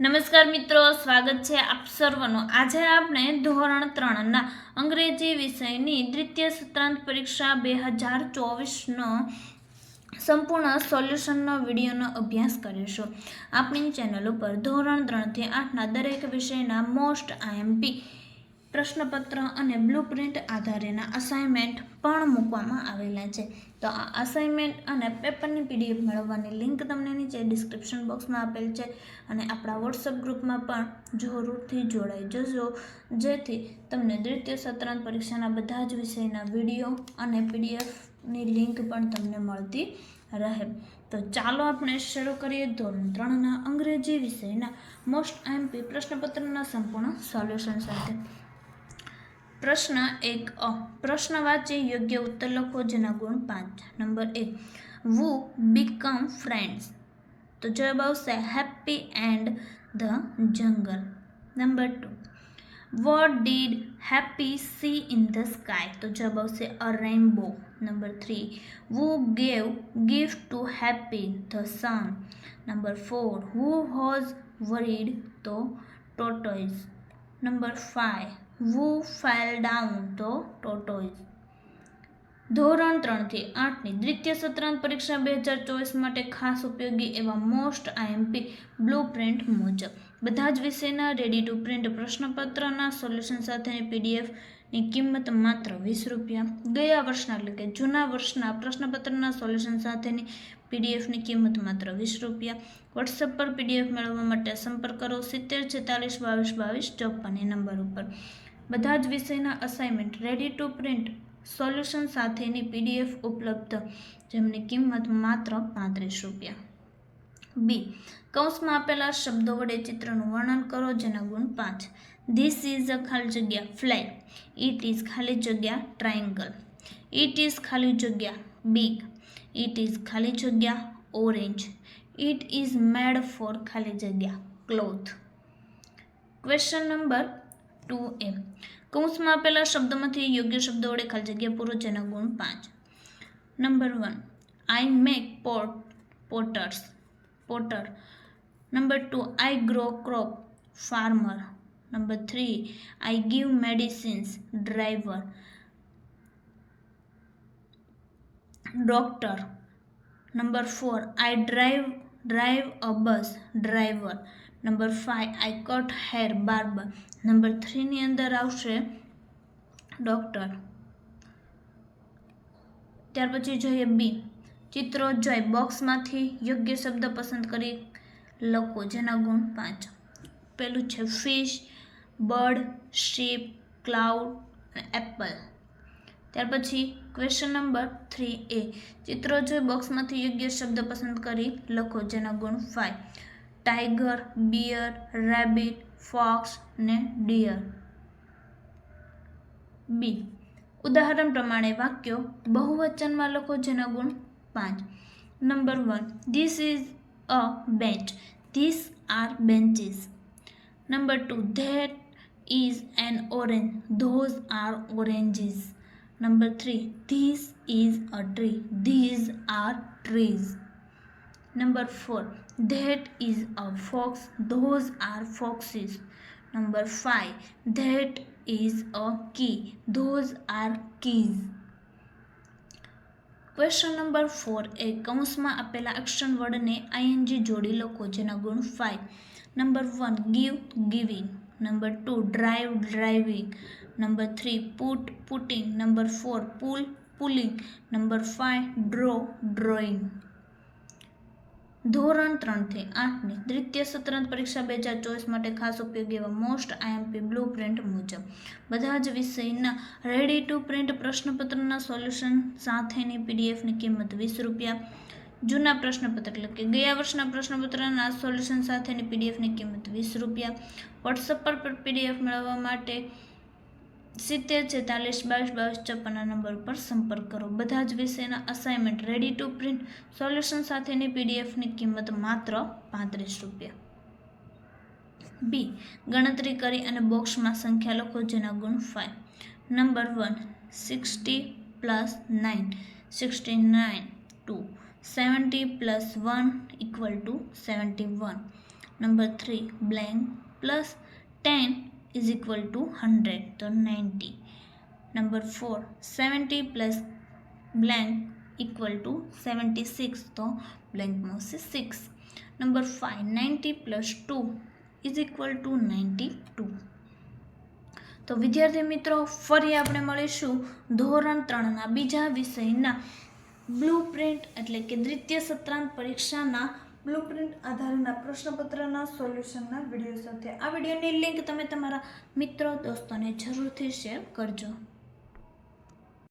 નમસ્કાર મિત્રો, સ્વાગત છે આપ સર્વનું. આજે આપણે ધોરણ ત્રણના અંગ્રેજી વિષયની દ્વિતીય સત્રાંત પરીક્ષા બે હજાર ચોવીસનો સંપૂર્ણ સોલ્યુશનનો વિડીયોનો અભ્યાસ કરીશું. આપણી ચેનલ ઉપર ધોરણ ત્રણથી આઠના દરેક વિષયના મોસ્ટ આઈએમપી પ્રશ્નપત્ર અને બ્લુપ્રિન્ટ આધારેના અસાઇનમેન્ટ પણ મૂકવામાં આવેલા છે. તો આ અસાઇનમેન્ટ અને પેપરની પીડીએફ મેળવવાની લિંક તમને નીચે ડિસ્ક્રિપ્શન બોક્સમાં આપેલ છે અને આપણા વોટ્સઅપ ગ્રુપમાં પણ જરૂરથી જોડાઈ જજો. જેથી તમને દ્વિતીય, સત્રાંત પરીક્ષાના બધા જ વિષયના વીડિયો અને પીડીએફની લિંક પણ તમને મળતી રહે. તો ચાલો આપણે શરૂ કરીએ ધોરણ ત્રણના અંગ્રેજી વિષયના. મોસ્ટ આઈએમપી પ્રશ્નપત્રના સંપૂર્ણ સોલ્યુશન સાથે. પ્રશ્ન એક અ. પ્રશ્ન વાંચે યોગ્ય ઉત્તર લખો જેના ગુણ પાંચ. નંબર એક વુ બીકમ ફ્રેન્ડ્સ. તો જવાબ આવશે happy and the jungle. Number two. What did happy see in the sky? તો જવાબ આવશે a rainbow. Number three. Who gave gift to happy the sun? Number four. Who was worried તો tortoise? Number five. Who fell down તો tortoise ધોરણ ત્રણથી આઠની દ્વિતીય સત્રાંત પરીક્ષા બે હજાર ચોવીસ માટે ખાસ ઉપયોગી એવા મોસ્ટ આઈએમપી બ્લુ પ્રિન્ટ મુજબ. બધા જ વિષયના રેડી ટુ પ્રિન્ટ પ્રશ્નપત્રના સોલ્યુશન સાથેની પીડીએફની કિંમત માત્ર વીસ રૂપિયા. ગયા વર્ષના એટલે કે જૂના વર્ષના પ્રશ્નપત્રના સોલ્યુશન સાથેની પીડીએફની કિંમત માત્ર વીસ રૂપિયા. વોટ્સએપ પર પીડીએફ મેળવવા માટે સંપર્ક કરો સિત્તેર છેતાલીસ બાવીસ બાવીસ ચોપ્પન નંબર ઉપર. બધા જ વિષયના assignment ready to print solution સાથેની પીડીએફ ઉપલબ્ધ, જેમની કિંમત માત્ર પાંત્રીસ રૂપિયા. બી કૌંસમાં આપેલા શબ્દો વડે ચિત્રનું વર્ણન કરો, જેના ગુણ પાંચ. ધીસ ઇઝ અ ખાલી જગ્યા ફ્લાય ઇટ ઇઝ ખાલી જગ્યા ટ્રાયંગલ ઇટ ઇઝ ખાલી જગ્યા બિગ ઇટ ઇઝ ખાલી જગ્યા orange it is made for ખાલી જગ્યા cloth question number two A કૌંસમાં આપેલા શબ્દોમાંથી યોગ્ય શબ્દો વડે ખાલી જગ્યા પૂરો જેના ગુણ પાંચ. Number one I make pot potters potter number two I grow crop farmer number three I give medicines driver doctor number four I drive drive a bus driver number five I cut hair barber number થ્રીની અંદર આવશે doctor ત્યાર પછી જોઈએ બી ચિત્રો જોઈ. બોક્સમાંથી યોગ્ય શબ્દ પસંદ કરી લખો, જેના ગુણ પાંચ. પેલું છે ફિશ બર્ડ શીપ ક્લાઉડ અને એપલ ત્યાર પછી ક્વેશ્ચન નંબર થ્રી એ ચિત્રો જોઈ. બોક્સમાંથી યોગ્ય શબ્દ પસંદ કરી લખો, જેના ગુણ five tiger, bear, rabbit, fox ને ડિયર. બી. ઉદાહરણ પ્રમાણે વાક્યો બહુવચનમાં લખો જેના ગુણ પાંચ. Number one this is a bench this are benches number two that is an orange those are oranges number three this is a tree these are trees Number 4 that is a fox. Those are foxes. Number 5 that is a key. Those are keys. Question number four A action આપેલા action વર્ડને ING જોડી લખો, જેના ગુણ five number one give giving number two drive driving number three put putting number four pull pulling number five draw drawing ધોરણ ત્રણથી આઠની દ્વિતીય સત્રાંત પરીક્ષા બે હજાર ચોવીસ માટે ખાસ ઉપયોગી એવા મોસ્ટ આઈએમપી બ્લુ પ્રિન્ટ મુજબ. બધા જ વિષયના રેડી ટુ પ્રિન્ટ પ્રશ્નપત્રના સોલ્યુશન સાથેની પીડીએફની કિંમત વીસ રૂપિયા. જૂના પ્રશ્નપત્ર એટલે કે ગયા વર્ષના પ્રશ્નપત્રના સોલ્યુશન સાથેની પીડીએફની કિંમત વીસ રૂપિયા. વોટ્સઅપ પર પીડીએફ મેળવવા માટે સિત્તેર છેતાલીસ બાવીસ બાવીસ છપ્પનના નંબર પર સંપર્ક કરો. બધા જ વિષયના assignment ready to print solution સાથેની પીડીએફની કિંમત માત્ર પાંત્રીસ રૂપિયા. બી ગણતરી કરી અને બોક્સમાં સંખ્યા લખો જેના ગુણ five number one sixty plus nine sixty nine two seventy plus one equal to seventy one number three blank plus ten is equal to hundred તો ninety number four seventy plus blank equal to seventy six તો બ્લેન્કમાં છે six number five ninety plus two is equal to ninety two તો વિદ્યાર્થી મિત્રો, ફરી આપણે મળીશું ધોરણ ત્રણના બીજા વિષયના બ્લુ પ્રિન્ટ એટલે કે દ્વિતીય સત્રાંત પરીક્ષાના બ્લુ પ્રિન્ટ આધારના પ્રશ્નપત્રના સોલ્યુશનના વીડિયો સાથે. આ વિડીયોની લિંક તમે તમારા મિત્રો, દોસ્તોને જરૂરથી શેર કરજો.